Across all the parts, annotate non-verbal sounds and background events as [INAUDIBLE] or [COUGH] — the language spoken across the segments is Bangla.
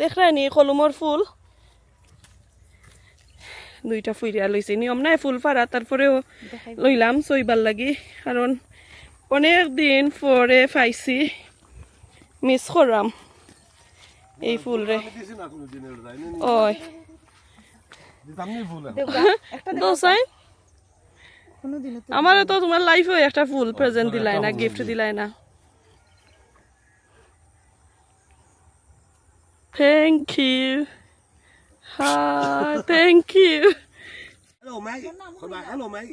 দেখলাই নি কলমর ফুল। দুইটা ফুইরিয়া লইছে নিয়ম নাই ফুল পাড়া তারপরেও লইলাম চইবার লাগি কারণ অনেক দিন পরে পাইছি মিস করলাম এই ফুল রে। ওই। তো তো তোমার লাইফে একটা ফুল প্রেজেন্ট দিলাই না গিফট দিলাই না। থ্যাংক ইউ হ্যাঁ thank you hello my hello my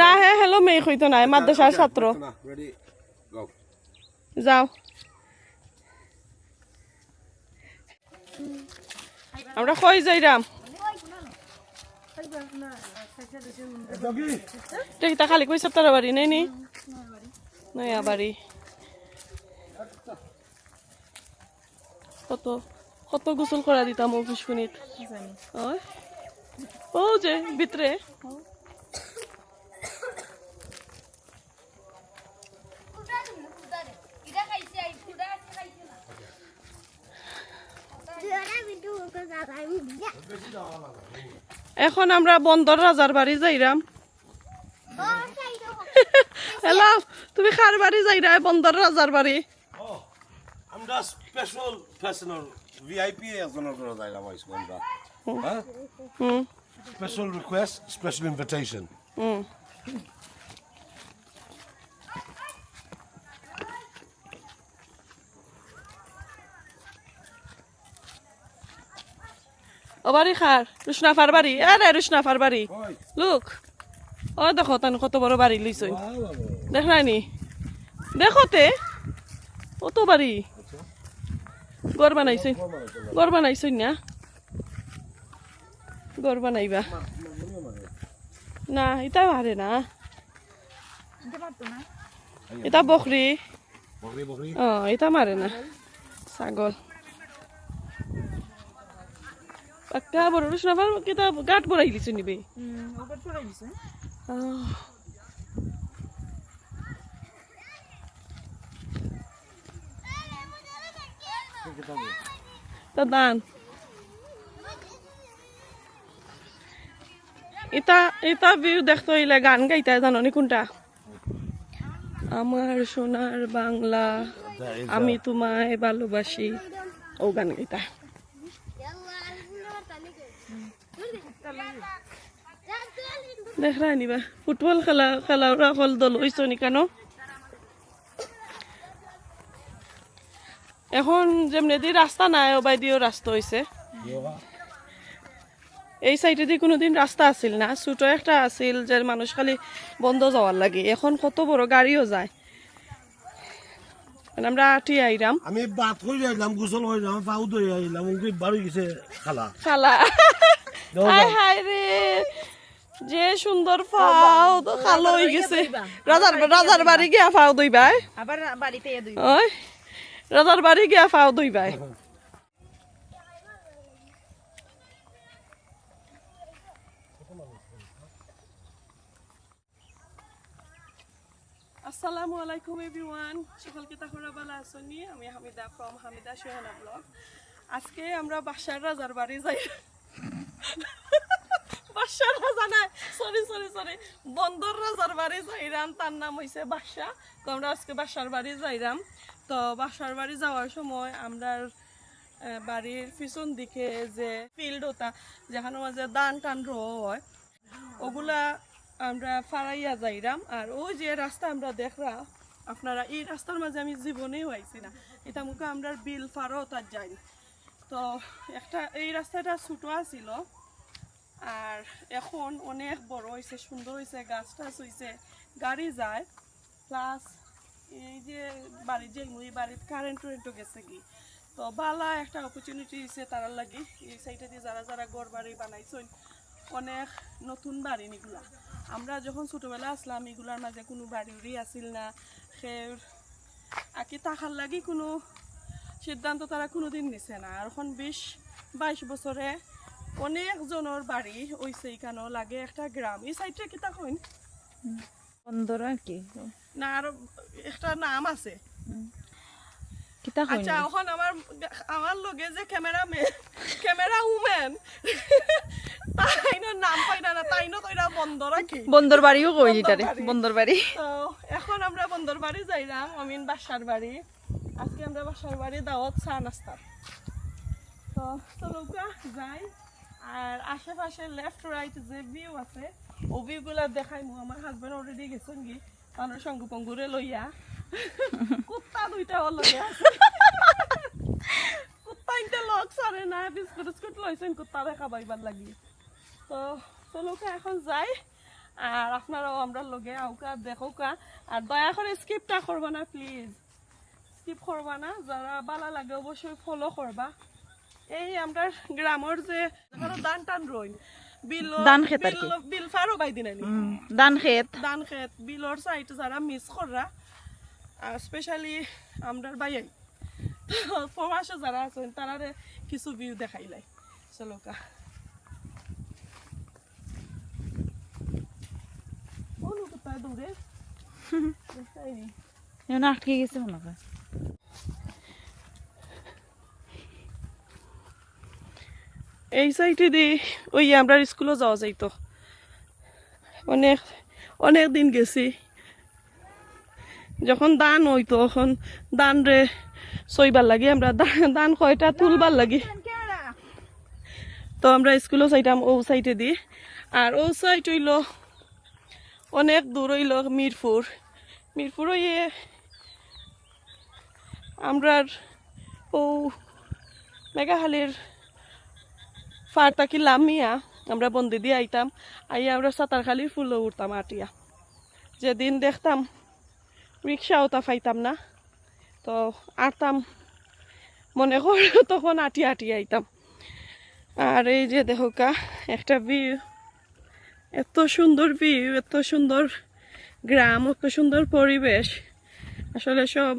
না হে হ্যালো মেয়ে হইতো না মাদ্রাসার ছাত্র যাও আমরা কই যাইরাম ডগি টেকিটা খালি কই সপ্তাহ বাড়ি নেই নি নয়া বাড়ি কত কত গোসল করা দিতাম অফিস ওই। ও যে ভিতরে। এখন আমরা বন্দর রাজার বাড়ি যাইরাম। হ্যালো [LAUGHS] তুমি কার বাড়ি যাইরা বন্দর রাজার বাড়ি? আমরা স্পেশাল পার্সোনাল ভিআইপি একজনের করে যাইলাম আইসব আমরা। হ্যাঁ? স্পেশাল রিকোয়েস্ট স্পেশাল ইনভিটেশন হুম। ও বাড়ি খার রুশনাফার বাড়ি। আরে রুশনাফার বাড়ি। লুক। ও দেখো তান কত বড় বাড়ি লইছই দেখ রানি দেখতে কত বাড়ি। গড় বানাইছই গড় বানাইছই না গড় বানাইবা না এটা পারে না দিতে পারতো না এটা বকরি বকরি বকরি ও এটা মারে না ছাগল পাক্কা বড় রুশনাফার কিতা গাঁট বড়াই দিছে নিবে হুম ওপর পড়াই দিছে ইতা ইতা ভিউ দেখতে গান গাইতে, জানো কোনটা? আমার সোনার বাংলা, আমি তোমায় ভালোবাসি। ও গান গাইতা। দেখ, রায় নিবা। ফুটবল খেলা খেলা ওরা দল হইছ নি কেন? এখন যেমনি দি রাস্তা নাই ওবাই দিও রাস্তা হইছে। এই সাইডে দিয়ে কোনোদিন রাস্তা আছিল না ছোট একটা আছিল যে মানুষ খালি বন্ধ যাওয়ার লাগে। এখন কত বড় গাড়িও যায়। মানে আমরা আটি আইরাম। আমি বাত হয়ে যাইলাম গোসল হয়ে যাম পাউ ধরে আইলাম বাড়ি গেছে খালা। খালা। যাও। হায় রে যে সুন্দর ফাও তো খালো হয়ে গেছে। রাজার রাজার বাড়ি গিয়া ফাও দইবাই আবার বাড়িতে দুই ওই। রাজার বাড়ি গিয়া ফাও দইবাই আসসালামু আলাইকুম এভরিওয়ান সকলকে তাহলে ভালো আছো নি? আমি হামিদা ফ্রম হামিদা সোহানা ব্লগ আজকে আমরা বাসার রাজার বাড়ি যাই। বাসার রাজা না সরি সরি সরি বন্দর রাজার বাড়ি যাইরাম, তার নাম হইছে বাসা। তো আমরা আজকে বাসার বাড়ি যাইরাম। তো বাসার বাড়ি যাওয়ার সময় আমরা বাড়ির পিছন দিকে যে ফিল্ড ওটা, যেখানে মাঝে দান টান হয়, ওগুলা আমরা ফারাইয়া যাইরাম। আর ওই যে রাস্তা আমরা দেখরা আপনারা এই রাস্তার মাঝে আমি জীবনেও আইছি না। এটা মুখে আমরা বিল ফারও তার যাই তো একটা, এই রাস্তাটা ছোটো আছিল, আর এখন অনেক বড় হয়েছে সুন্দর হয়েছে গাছ টাছ হয়েছে গাড়ি যায় প্লাস এই যে বাড়ির যে মুই বাড়ির কারেন্ট টুরেন্টও গেছে কি, তো ভালো একটা অপরচুনিটি দিছে তারার লাগি। এই সাইডে দিয়ে যারা যারা ঘর বাড়ি বানাইছেন, অনেক নতুন বাড়ি নিগুলা। আমরা যখন ছোটবেলা আসলাম, এগুলার মাঝে কোনো বাড়ি উড়ি আসিল না সে আকি টাকার লাগি কোনো সিদ্ধান্ত তারা কোনোদিন নিছে না। আর এখন বিশ বাইশ বছরে অনেক জনের বাড়ি ওইছে এখানেও লাগে একটা গ্রাম। এই সাইডটা কি কইন বন্দর আর কি? না আর একটা নাম আছে। আচ্ছা এখন আমার আমার লগে যে ক্যামেরা ক্যামেরা উমেন তাইনো নাম পাই না না তাইনো তৈরা বন্ধ রাখি বন্দর বাড়িও কই বন্দর বাড়ি এখন আমরা বন্দর বাড়ি যাইলাম আমিন বাসার বাড়ি আজকে আমরা বাসার বাড়ি দাওয়াত চা নাস্তার তো চলুকা যাই। আর আশেপাশে লেফট রাইট যে ভিউ আছে, ও ভিউগুলা দেখাই মু আমার হাজবেন্ড অলরেডি গেছেন কি তানোর সঙ্গু পঙ্গুরে লইয়া। কুত্তা দুইটা ওর আছে। কুত্তা ইনতে লগ সারে না বিস্কুট বিস্কুট লইছেন, কুত্তা দেখা পাইবার লাগি। তো চলুকা, এখন যাই। আর আপনারাও আমরা লগে আউকা, দেখোকা। আর দয়া করে স্কিপটা করবা না প্লিজ স্কিপ করবা না, যারা বালা লাগে অবশ্যই ফলো করবা। এই আমরা গ্রামের যে দান টান রই বিল ধান ক্ষেত আর কি। বিল- ফারো বাই দিন ধান ক্ষেত ধান খেত বিলর সাইড যারা মিস কররা স্পেশালি আমরা বাইয়াই প্রবাসে যারা আছেন তারা কিছু ভিউ দেখাইলাই চলোকা অনু কোথায় দৌড়ে [LAUGHS] আটকে গেছে মনে হয় এই সাইডে দিয়ে ওই আমরা স্কুলে যাওয়া যাইতো অনেক অনেক দিন গেছি। যখন দান হইতো তখন দান রে সইবার লাগে, আমরা দান- কয়টা তুলবার লাগে। তো আমরা স্কুলও চাইতাম ও সাইডে দি। আর ও সাইড হইল, অনেক দূর হইল মিরপুর। মিরপুর হইয়ে আমরার ও মেঘাহালির ফার তাকি লামিয়া আমরা বন্দি দিয়ে আইতাম। আইয়া আমরা সাঁতারখালির ফুলও উঠতাম আটিয়া। যেদিন দেখতাম রিক্সাও তা পাইতাম না, তো আটতাম মনে কর, তখন আটি আটি আইতাম। আর এই যে দেখোকা একটা ভিউ। এত সুন্দর ভিউ, এত সুন্দর গ্রাম, এত সুন্দর পরিবেশ। আসলে সব,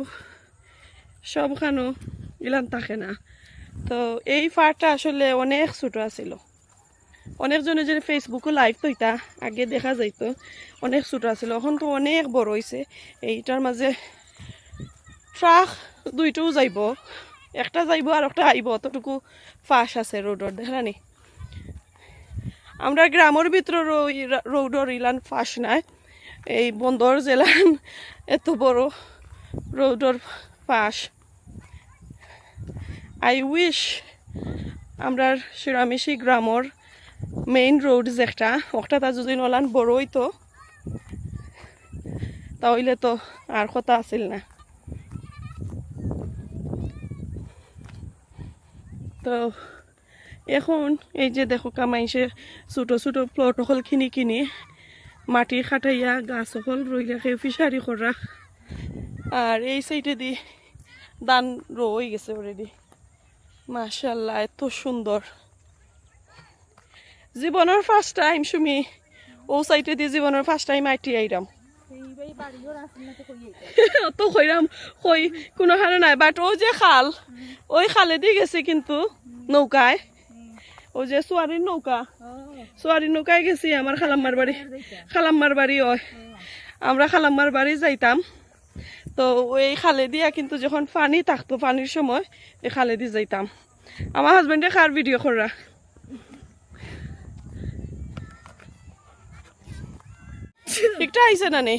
সবখানো ইলান থাকে না। তো এই ফারটা আসলে অনেক ছোট আছিল। অনেকজনে যে ফেসবুকে লাইভ তো তৈতা আগে দেখা যাইত। অনেক ছোট আছিল, এখন তো অনেক বড় হয়েছে এইটার মাঝে ট্রাক দুইটাও যাইব, একটা যাইব আর একটা আইব, অতটুকু ফাঁস আছে রোডর দেখানি আমরা গ্রামের ভিতরে রোডর ইলান ফাঁস নাই। এই বন্দর জেলান এত বড় রোডর ফাঁস। আই উইশ আমরা শিরামিশি গ্রামর মেইন রোড যেটা ওটা তা যদি নলান বড় তো, তাহলে তো আর কথা আছিল না। তো এখন এই যে দেখো কামাইছে ছোট ছোট প্লট হল কিনি কিনি মাটি খাটাইয়া গাছ হল রই রাখে ফিশারি করা আর এই সাইডে দি দান রয়ে গেছে অলরেডি মাশাল্লাহ এত সুন্দর। জীবনের ফার্স্ট টাইম সুমি, ও সাইডে দিয়ে জীবনের ফার্স্ট টাইম আইটি আইরাম। তো কইরাম, কই, কোনো হারে নাই বাট ও যে খাল, ওই খালে দিয়ে গেছে কিন্তু নৌকায়। ও যে সোয়ারির নৌকা, সোয়ারির নৌকায় গেছি আমার খালাম্মার বাড়ি। খালাম্মার বাড়ি ওই। আমরা খালাম্মার বাড়ি যাইতাম। তো ওই খালে দিয়া কিন্তু যখন পানি থাকতো, পানির সময় এই খালে দিয়ে যাইতাম। আমার হাজবেন্ডে খার ভিডিও করা ঠিকটা আইছে না নে?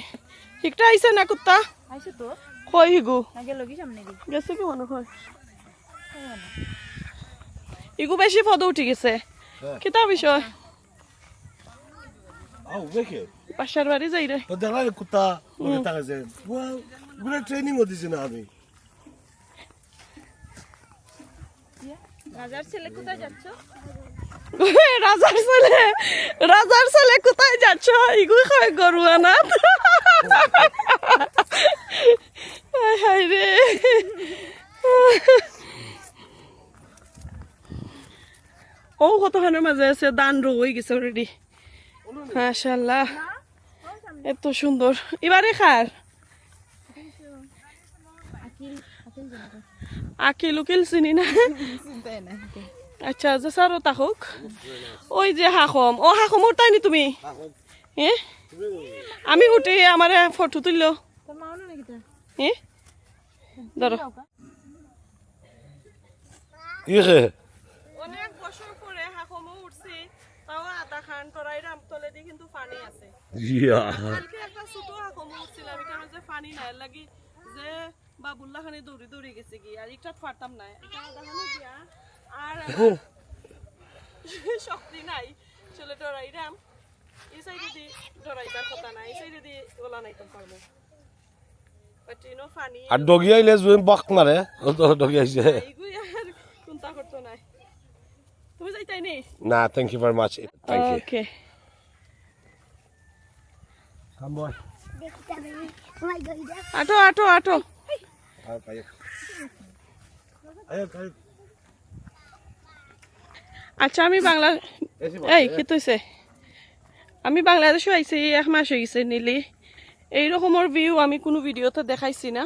ঠিকটা আইছে না কুত্তা? আইছে তো। কই হিগু? আগে লগি সামনে দি গেছে কি মনে হয়? ইগু বেশি ফটো উঠি গেছে। হ্যাঁ। কিতা বিষয়? বাসার বাড়ি যাই রে। তো দেখা কুত্তা ওকে তাকাছে গুলো ট্রেনিংও দিছি না আমি। রাজার ছেলে কোথায় যাচ্ছ? [LAUGHS] রাজার ছেলে রাজার ছেলে কোথায় যাচ্ছ? ইগু খায় গরু [LAUGHS] হায় রে। [LAUGHS] ও কতখানের মাঝে আছে? দান রয়ে গেছে অলরেডি মাশাল্লাহ এত সুন্দর এবারে খার আকিল উকিল চিনি না আচ্ছা যে স্যারও তাহক ওই যে হাখম ও হাখম উঠাই নি তুমি হে আমি উঠে আমার ফটো তুললো তোর মাও না নাকি তা হে ধরো অনেক বছর পরে হাকমও উঠছি তাও আধা খান টরাইরাম তলেদি কিন্তু পানি আছে ইয়া কালকে একটা ছোট হাকমও উঠছিলাম এখানে যে পানি নাই লাগি যে বাবুল্লা খানি দৌড়ি দৌড়ি গেছে কি আর একটা পারতাম না। আর [LAUGHS] শক্তি নাই। চলে ডরাইরাম। এই সাইডে দি ডরাইবার কথা নাই এই সাইডে দি ওলা নাই তো পারব। আর ডগি আইলে জুই বক মারে ডগি আইছে। চিন্তা করতো নাই তুমি যাইতাই নি? না thank you very much thank you okay come boy আটো আটো আটো। আচ্ছা আমি বাংলা এই তুইছে আমি বাংলাদেশে আইছি এক মাস হয়ে গেছে নিলি। এই রকমের ভিউ আমি কোনো ভিডিওতে দেখাইছি না।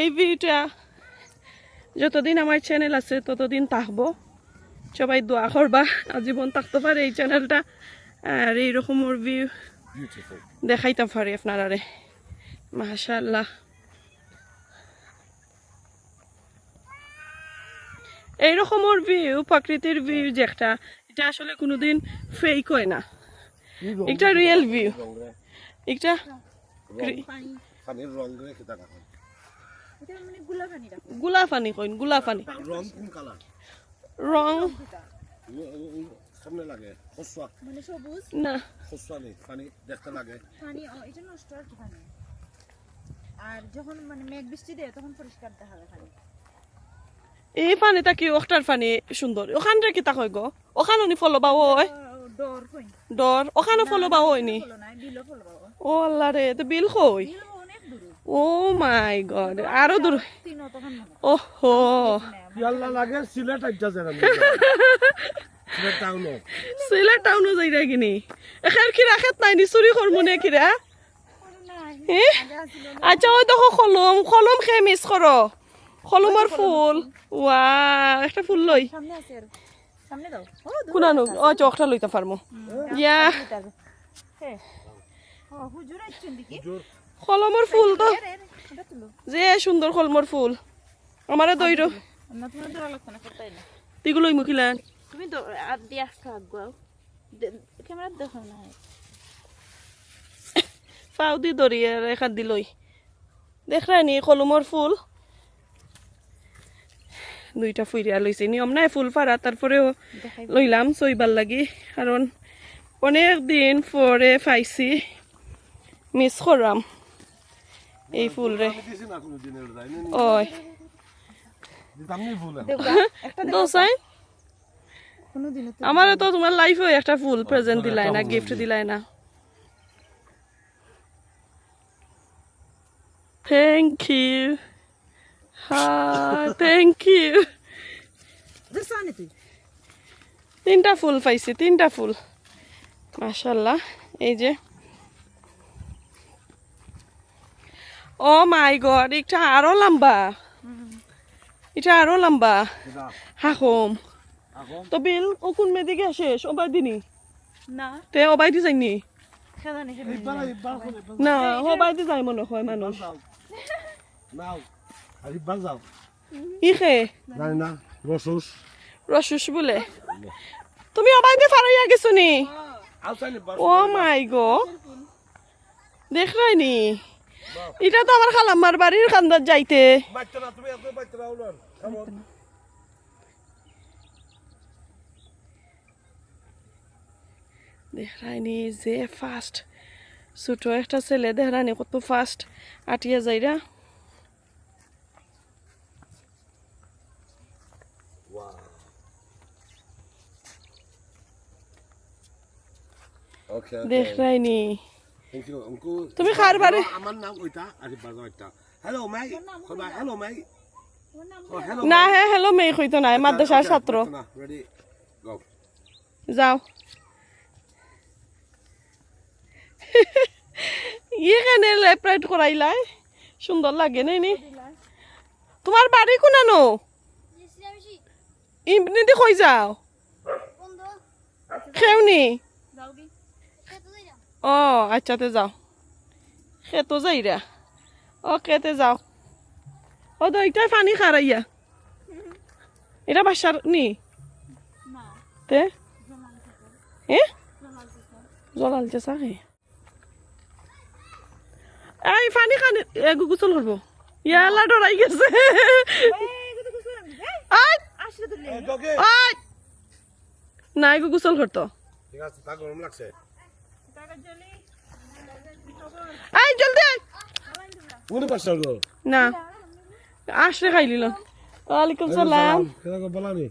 এই ভিউটা যতদিন আমার চ্যানেল আছে ততদিন থাকব। সবাই দোয়া করবা আজীবন থাকতে পারে এই চ্যানেলটা আর এই রকমের ভিউ দেখাইতাম পারি আপনারারে। মাশাল্লাহ এই রকমের ভিউ প্রকৃতির ভিউ যে একটা এটা আসলে কোনোদিন ফেক হয় না। এটা রিয়েল ভিউ এটা রি- পানির রং রে কিতা রাখো এটা মানে গুলা পানি রাখো। গোলা পানি কইন গোলা পানি রং কোন কালার? রং সামনে লাগে খসুয়া। মানে সবুজ? না। খসুয়া নেই পানি দেখতে লাগে। পানি এটা নষ্ট আর কি পানি? আর যখন মানে মেঘ বৃষ্টি দেয় তখন পরিষ্কার দেখা যায় পানি। এই পানিটা কি ওখানটার পানি সুন্দর। ওখানটা কি তা কই গো? ওখানে নি ফলো পাও ওই? ও, ডর কই? ডর? ওখানে ফলো পাও ওই নি? ও আল্লাহ রে তো বিল কই? বিল ও মাই গড আরও দূর। ওহো। পিয়াল্লা লাগে সিলেট আইটা যারা সিলেট টাউনো সিলেট টাউনও যাই রে কিনি। এখান কি রাখেত নাই নি? চুরি করমু নে কিরা হে? আচ্ছা ওই দেখো কলম কলম খেয়ে মিস করো। কলমের ফুল। ওয়া একটা ফুল লই। সামনে আছে আর সামনে দাও। কোনানো ও চোখটা লইতে পারমু। ইয়া। কলমের ফুল তো। যে সুন্দর কলমের ফুল। আমারে দইর তিগুলো মুখিলান তুমি আর দিয়ে আসতে আগুয়াও ক্যামেরা দেখো না পাও দি দরিয়ে রেখা দিলই দেখলাই নি কলমের ফুল। দুইটা ফুইরিয়া লইছে। নিয়ম নাই ফুল পারা তারপরেও লইলাম চইবার লাগি কারণ অনেক দিন পরে পাইছি মিস করাম এই ফুল রে। ওই। আমারও তো তোমার লাইফে একটা ফুল প্রেজেন্ট দিলাই না গিফট দিলাই না। থ্যাংক ইউ হ্যাঁ থ্যাংক ইউ তিনটা ফুল পাইছি তিনটা ফুল। মাশাল্লাহ এই যে। ও মাই গড এটা আরও লম্বা। এটা আরও লম্বা। হাকম তো বিল ও কোন মেদিকে শেষ ওবাই দিনি? না। তে ওবাই দি যাইনি? না ওবাই দি যাই মনে হয় মানুষ। ইখে? জানি না রসুস। রসুস বলে? তুমি ওবাই দি ফারাইয়া গেছো নি ও মাই গো। এটা তো আমার খালাম্মার বাড়ির কান্দার যাইতে। বাচ্চা না তুমি এত বাচ্চা না উলান কেমন দেখলাইনি যে ফাস্ট ছোট একটা ছেলে দেখলানি কত ফাস্ট আটিয়া যাইরা। ইউ অঙ্কু তুমি কার বাড়ি আমার নাম ওইটা আর যাও একটা। হ্যালো মাই হ্যালো মাই না হ্যাঁ হ্যালো মেয়ে হইতো নাই মাদ্রাসার ছাত্র। রেডি গো যাও। ইখানে লেপ্রাইট করাইলাই? সুন্দর লাগে নাই নি? তোমার বাড়ি কোনানো? ইমনি কই যাও? খেউনি ও আচ্ছাতে যাও। খেতো যাইরা ও খেতে যাও। ও দইটাই পানি খারাইয়া এটা বাসার নি? না তে? এ? জলাল চেঁচা হে। এই পানি খানি এগু গোসল করব ইয়ালা ডরাই গেছে এই কত কিছু আমি এই আই! আসলে তো এই তোকে আই না এগু করতো ঠিক আছে তা গরম লাগছে। কাগজ জলদি গো না আসলে খাই নিল ওয়ালাইকুম সালাম বলানি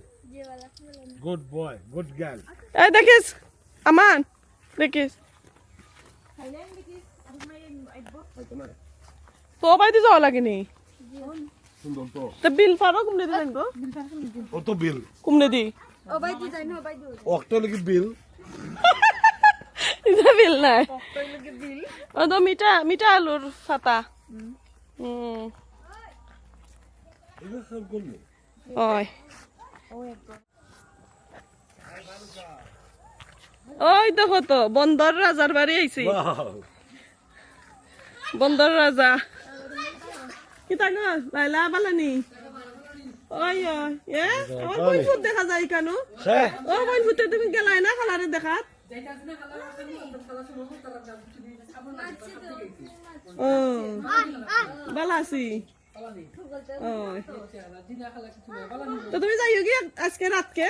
গুড বয় গুড গার্ল এই দেখিস আমান দেখিস। তো বাইতে যাওয়া লাগেনি? তো। তো বিল ফারো কুমনে দিলেন গো। কত বিল? কুমনে দি। ও বাই দি যাই না বাই অক্টো লাগি বিল? [LAUGHS] এটা বিল নাই। কই লাগে বিল। ও তো মিঠা মিঠা আলুর ফাতা। ওই। ওই দেখো তো বন্দর রাজার বাড়ি আইছি। বন্দর রাজা। কি তাই না লাইলা বালানি? ওই ওই। এ আমার বই ফুট দেখা যায় কেন? হ্যাঁ ও বই ফুটে তুমি গেলাই না খালারে দেখাত? বালা আছি। তো তুমি যাইও কি আজকে রাতকে?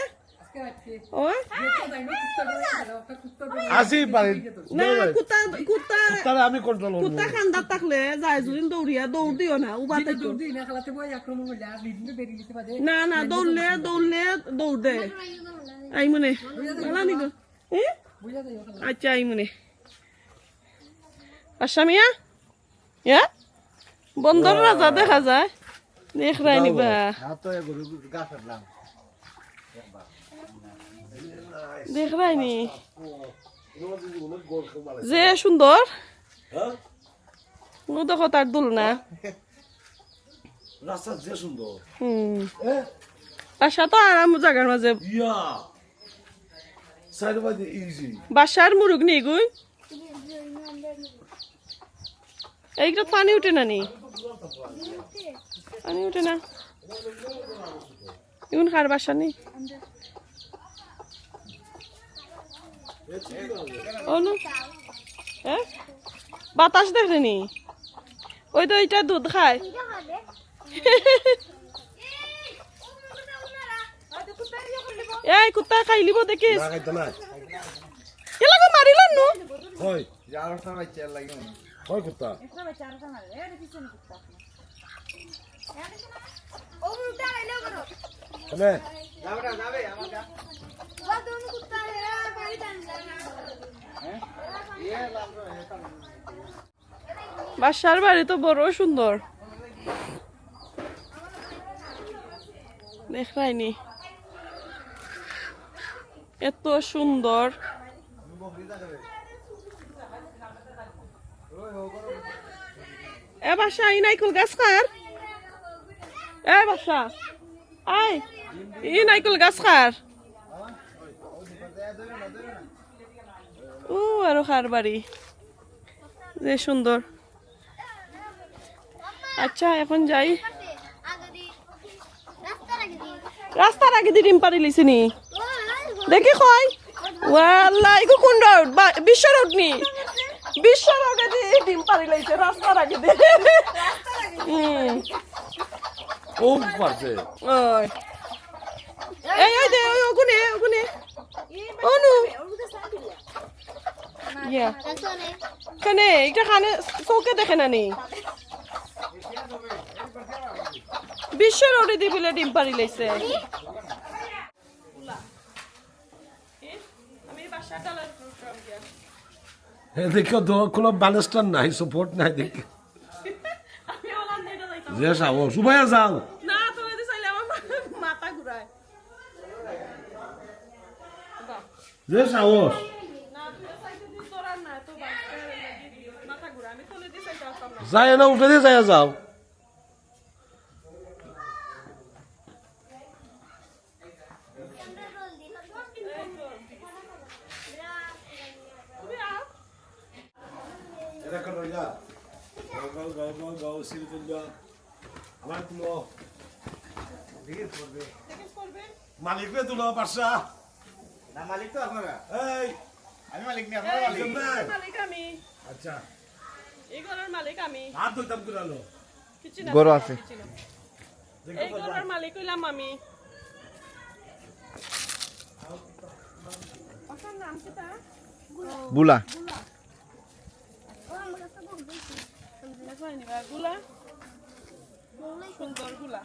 আমি কন্ট্রোল কুত্তা খান্দার থাকলে যায় যদি দৌড়িয়া দৌড় দিও না উবা না না দৌড়লে দৌড়লে দৌড় দে। আই মনে ভালো নিগো এ? আচ্ছা আই মনে। আচ্ছা মিয়া ইয়া? বন্দর রাজা দেখা যায়। দেখ রাই নিবা। দেখ রাই নি। যে সুন্দর। ও দেখো তার দুল না। রাস্তা যে সুন্দর। হুম। হ্যাঁ বাসা তো আরাম জায়গার মাঝে। ইয়া। বাসার মুরুগ নি গুই? এইটা পানি উঠে না নি? পানি উঠে না। ইউন খার বাসা নি অনু হ্যাঁ বাতাস দেখে নি? ওই তো এইটা দুধ খায়। এই কুত্তা খাই লিব দেখিস না খাইতে না এলাকা মারিলেন নু? হয়। হয়। কুত্তা। এটা বাচ্চা আর না এ কুত্তা। ও মুটা আইলো করো বা তুমি কুত্তা টান বাসার বাড়ি তো বড় সুন্দর। দেখায়নি এত সুন্দর। এ বাসা ই নাইকুল গাছ খার এ বাসা আই ই নাইকুল গাছ খার ও, আরও খার বাড়ি। যে সুন্দর। আচ্ছা এখন যাই। রাস্তার আগে দি ডিম পারি লিছি নি? দেখি কয়। ওয়াল্লাহ ইগো কোন রোড বিশ্ব রোড নি? বিশ্ব রোডে দি ডিম পারি লাইছে রাস্তার আগে দি ও পারছে ওই। এই ওই দে ওই ওগুনে ওগুনে। অনু। ইয়া। কেনে? এটা খানে চৌকে দেখে না নি? বিশ্ব রোডে দি বলে ডিম পারি লাইছে। দেখো তো কোনো ব্যালেন্সটা নাই সাপোর্ট নাই দেখি। যে যাও না তুমি তো চাইলে আমার মাথা ঘুরায়। যে সাহস যায় না উঠে দিয়ে যায় যাও এটা করো যা গাও সিলফুল যা আমার দেখিস করবে মালিকরে তুলো পারছা না মালিক তো আপনারা এই আমি মালিক নি আপনারা মালিক? মালিক আমি আচ্ছা এই ঘরের মালিক আমি হাত ধরতাম করে আলো কিছু গরু আছে। এই ঘরের মালিক হইলাম আমি তা বুলা দেখো নিবা গুলা? সুন্দরগুলা।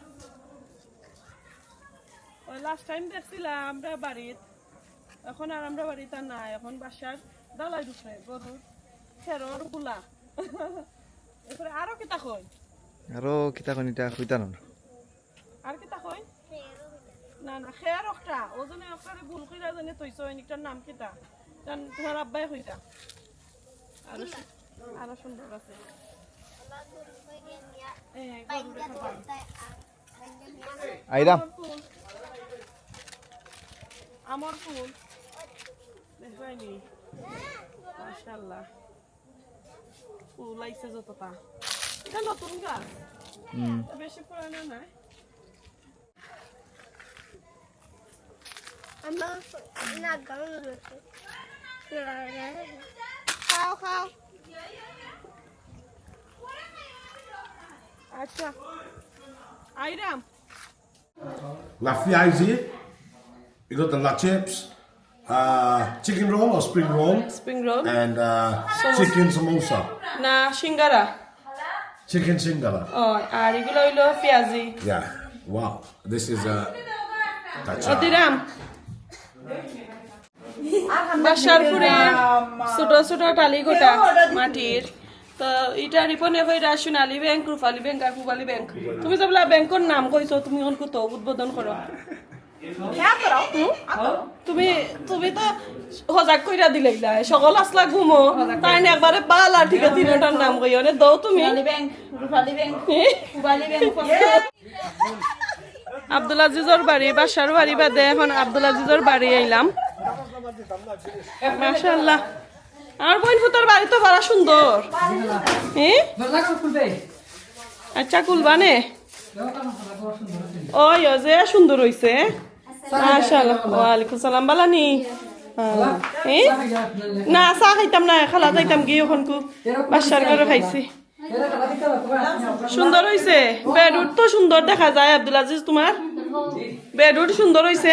ওই লাস্ট টাইম দেখছিলাম আমরা বাড়িত এখন আর আমরা বাড়িতে আর নাই এখন বাসার দালাই ঢুকছে গরুর খেররগুলা। এরপরে আরও কিতা কই? কিতাখনিটা খুইতা ন আর কিতা কই? না না খেয়ার একটা। ওজনে একটা ভুল কইরা জানে তৈছ এনিকটার নাম কিতা? কারণ তোমার আব্বাই কইতা। আরও আরও সুন্দর আছে। আইরাম আমার ফুল। দেখাইনি মাশাআল্লাহ। ফুল আইছে যতটা। এটা নতুন গাছ। উম, বেশি পুরানো নাই আমার না গান খাও খাও। আচ্ছা আইরাম La fiaisi. You got the la chips, uh, chicken roll or spring roll, spring roll and uh, chicken samosa, না সিঙ্গারা chicken singala. ও আর এগুলো হইলো পেঁয়াজি Yeah. Wow. This is uh, that's uh, অদিরাম বাসার পুরে ছোট ছোট টালি গোটা মাটির তো ইটা রিপনে হইরা সোনালী ব্যাংক রূপালী ব্যাংক আর পূবালী ব্যাংক তুমি যে বলা ব্যাংকের নাম কইছো তুমি এখন কত উদ্বোধন করো হুম? তুমি তুমি তো সজাগ কইরা সকল আসলা ঘুমো। তাই না একবারে পাল আর ঠিক আছে তিনটার নাম কই অনে দৌ তুমি। আব্দুল আজিজর বাড়ি বাসার বাড়ি বাদে এখন আব্দুল আজিজর বাড়ি আইলাম। মাশাআল্লাহ। আমার বোন ফুতার বাড়ি তো বড় সুন্দর। হ্যাঁ আচ্ছা কুলবানে। ওই যে সুন্দর হইছে। মাশাআল্লাহ। ওয়ালাইকুম সালাম, বালানি। না চাহ খাইতাম না, খালা যাইতাম গিয়ে ওখান কু বাসার ঘরে খাইছি। সুন্দর হইছে। বেডউড তো সুন্দর দেখা যায়, আব্দুল আজিজ, তোমার? বেডউড সুন্দর হইছে।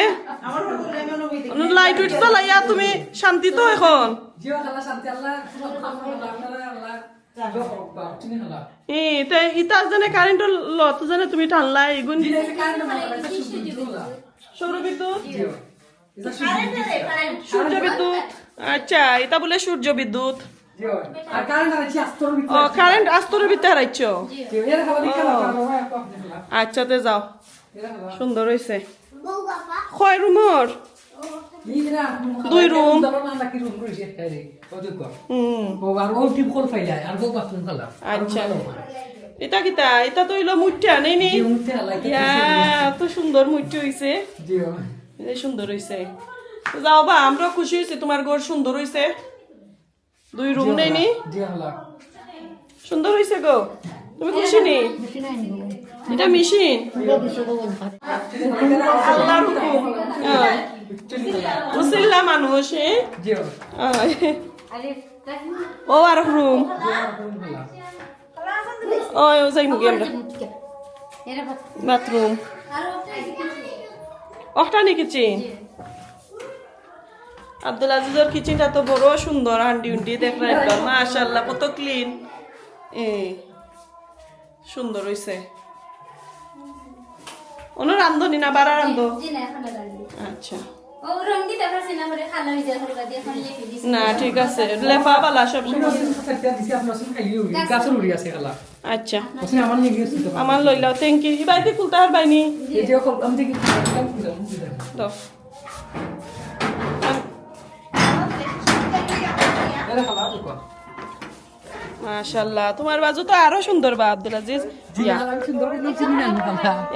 লাইট উইট জ্বালাইয়া তুমি শান্তি তো এখন। ই তে ইতা জানে কারেন্ট লত জানে তুমি টানলা এগুন সৌর বিদ্যুৎ সূর্য বিদ্যুৎ আচ্ছা এটা বলে সূর্য বিদ্যুৎ। কারেন্ট আস্তর ভিতরে হারাইছ? আচ্ছা তে যাও। সুন্দর হইছে। কয় রুমর। দুই রুম। আচ্ছা। এটা কিতা? এটা তো হইল মুঠা নেই নি তো সুন্দর মুঠি হইছে। সুন্দর হইছে। যাও বা আমরা খুশি হইছি তোমার ঘর সুন্দর হইছে। দুই রুম নেই নি সুন্দর হইছে গো। তুমি খুশি নি? এটা মেশিন। আল্লাহর হুকুম। হ্যাঁ। মুসল্লা মানুষ। ও আর রুম ও ও যাই মুগি আমরা। বাথরুম ওটা নি কিচেন আব্দুল আজিজের কিচেনটা তো বড় সুন্দর হান্ডি উন্ডি দেখলাম একবার মাশাল্লাহ কত ক্লিন এ সুন্দর হইছে। ওনার রান্ধনি না বাড়া রান্ধ। আচ্ছা। না ঠিক আছে লেফা বালা সব সময়। আচ্ছা। আমার লইলাও থ্যাংক ইউ ইবাইতে খুলতে আর বাইনি। দাও মাশাল্লাহ তোমার বাজু তো আরও সুন্দর বা আব্দুল আজিজ।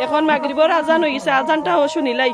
এখন মাগরিবর আজান হয়ে গেছে আজানটাও শুনিলাই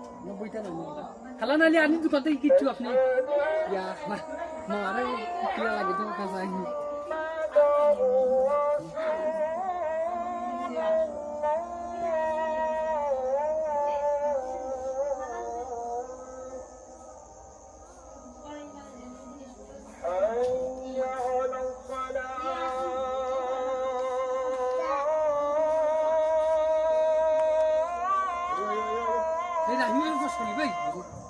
খালা নালি আনি দোকান থেকে কিচ্ছু আপনি ইয়া মারে কিলা লাগে তো কাজ 处理问题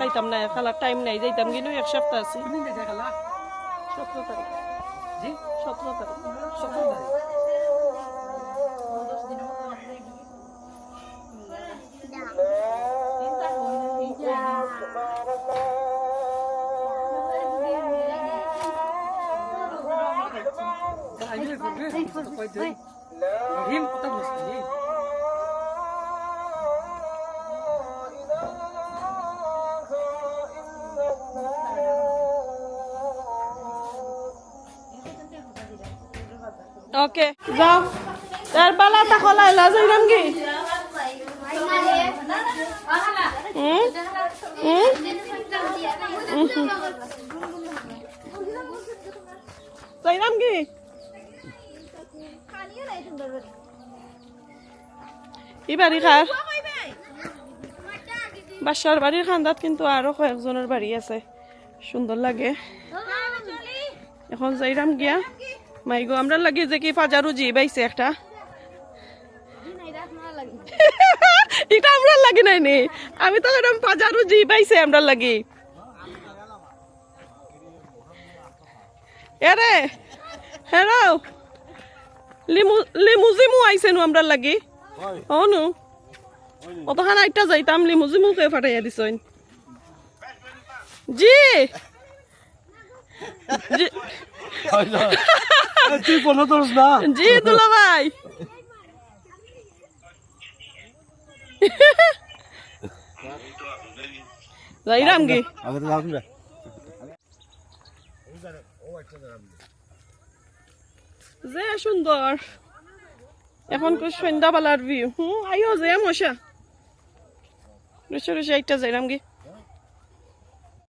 খাইতাম না খালা টাইম নাই যাইতাম কিন্তু এক সপ্তাহ আছি সতেরো তারিখ সতেরো ওকে যাও। তার পালা তা খোলা এলা যাইরাম কি? হুম? কি? ই বাড়ি খার বাসার বাড়ির খান্দাত কিন্তু আরও কয়েকজনের বাড়ি আছে। সুন্দর লাগে। এখন যাইরাম গিয়া। মাইগো আমরা লাগি যে কি ফাজারু জি বাইছে একটা। [LAUGHS] এটা আমরা লাগি নাই নি। আমি তো এরকম ফাজারু জি বাইছে আমরা লাগি। এরে হেরো। লিমু লিমুজিমু আইছে নু আমরা লাগি। ও নু অতখান আইটা যাইতাম লিমুজিমু কে ফাটাইয়া দিছইন জি। [LAUGHS] তুই কোনো দোষ না জি দুলা ভাই যাইরাম কি যে সুন্দর এখন কো সন্ধ্যাবেলার ভিউ হুম? আইও যে মশা। রুচে রুচে একটা যাইরাম কি